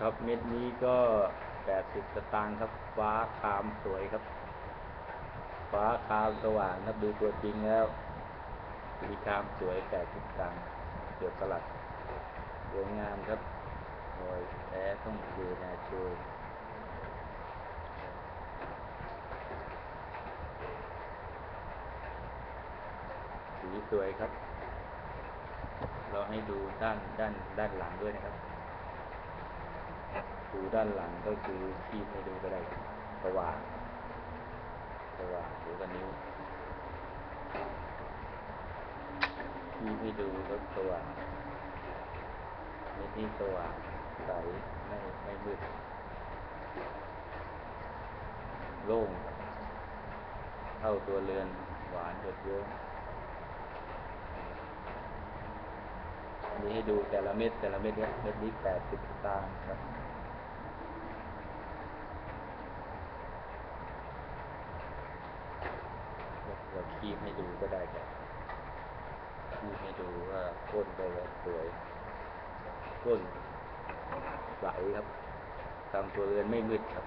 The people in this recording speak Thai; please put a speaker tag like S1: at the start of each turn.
S1: ครับเม็ดนี้ก็แปดสิบสตางค์ครับ ฟ้าคามสวยครับ ฟ้าคามสว่างครับดูตัวจริงแล้วสีคามสวยแปดสิบตางค์เกือบกลัดสวยงามครับรอยแท้ต้องเดนาชยสีสวยครับ เราให้ดูด้านด้านด้านหลังด้วยนะครับ ดูด้านหลังก็คือที่ให้ดูก็ได้สว่างสว่างดูกันนิ้วที่ให้ดูก็สว่างในที่สว่างใสไม่ไม่มืดโล่งเข้าตัวเรือนหวานหยดเยิ้มอันนี้ให้ดูแต่ละเม็ดแต่ละเม็ดครับเม็ดนี้แปดสิบตางค์ครับ เราคีบให้ดูก็ได้ครับคีบให้ดูว่าก้นก็สวยก้นใสครับทำตัวเรือนไม่มืดครับ